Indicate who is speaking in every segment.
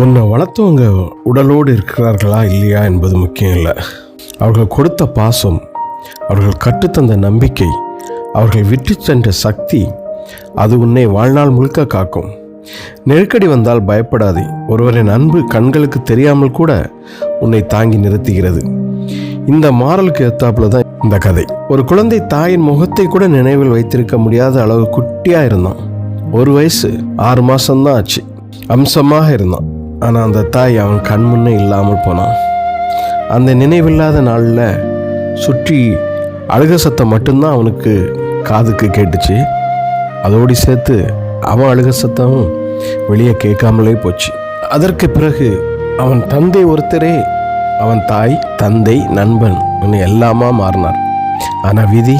Speaker 1: உன்னை வளர்த்தவங்க உடலோடு இருக்கிறார்களா இல்லையா என்பது முக்கியம் இல்லை. அவர்கள் கொடுத்த பாசம் அவர்கள் கற்றுத்தந்த நம்பிக்கை அவர்கள் விட்டு சென்ற சக்தி அது உன்னை வாழ்நாள் முழுக்க காக்கும். நெருக்கடி வந்தால் பயப்படாதே. ஒருவரின் அன்பு கண்களுக்கு தெரியாமல் கூட உன்னை தாங்கி நிறுத்துகிறது. இந்த மாறலுக்கு ஏத்தாப்புல தான் இந்த கதை. ஒரு குழந்தை தாயின் முகத்தை கூட நினைவில் வைத்திருக்க முடியாத அளவு குட்டியாக இருந்தான். ஒரு வயசு ஆறு மாதம்தான் ஆச்சு. அம்சமாக இருந்தான். ஆனால் அந்த தாய் அவன் கண் முன்னே இல்லாமல் போனான். அந்த நினைவில்லாத நாளில் சுற்றி அழுக சத்தம் மட்டும்தான் அவனுக்கு காதுக்கு கேட்டுச்சு. அதோடு சேர்த்து அவன் அழுக சத்தமும் வெளியே கேட்காமலே போச்சு. அதற்கு பிறகு அவன் தந்தை ஒருத்தரே அவன் தாய் தந்தை நண்பன் இன்னும் எல்லாமா மாறினார். ஆனால் விதி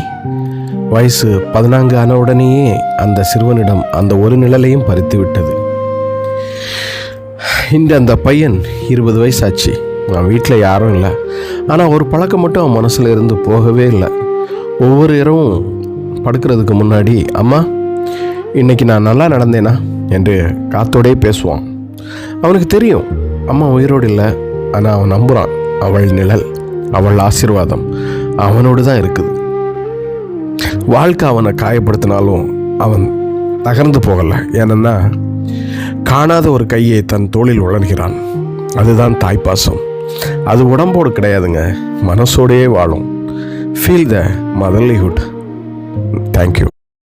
Speaker 1: வயசு பதினான்கு ஆன உடனேயே அந்த சிறுவனிடம் அந்த ஒரு நிழலையும் பறித்து விட்டது. இன்று அந்த பையன் இருபது வயசாச்சு. அவன் வீட்டில் யாரும் இல்லை. ஆனால் ஒரு பழக்கம் மட்டும் அவன் மனசில் இருந்து போகவே இல்லை. ஒவ்வொரு இரவும் படுக்கிறதுக்கு முன்னாடி அம்மா இன்னைக்கு நான் நல்லா நடந்தேனா? என்று காத்தோடே பேசுவான். அவனுக்கு தெரியும் அம்மா உயிரோடு இல்லை. ஆனால் அவன் நம்புகிறான் அவள் நிழல் அவள் ஆசீர்வாதம் அவனோடு தான் இருக்குது. வாழ்க்கை அவனை காயப்படுத்தினாலும் அவன் தகர்ந்து போகலை. ஏன்னா காணாத ஒரு கையை தன் தோளில் உணர்கிறான் அதுதான் தாய்ப்பாசம். அது உடம்போடு கிடையாதுங்க மனசோடையே வாழும். Feel the மதர்லிஹுட் thank you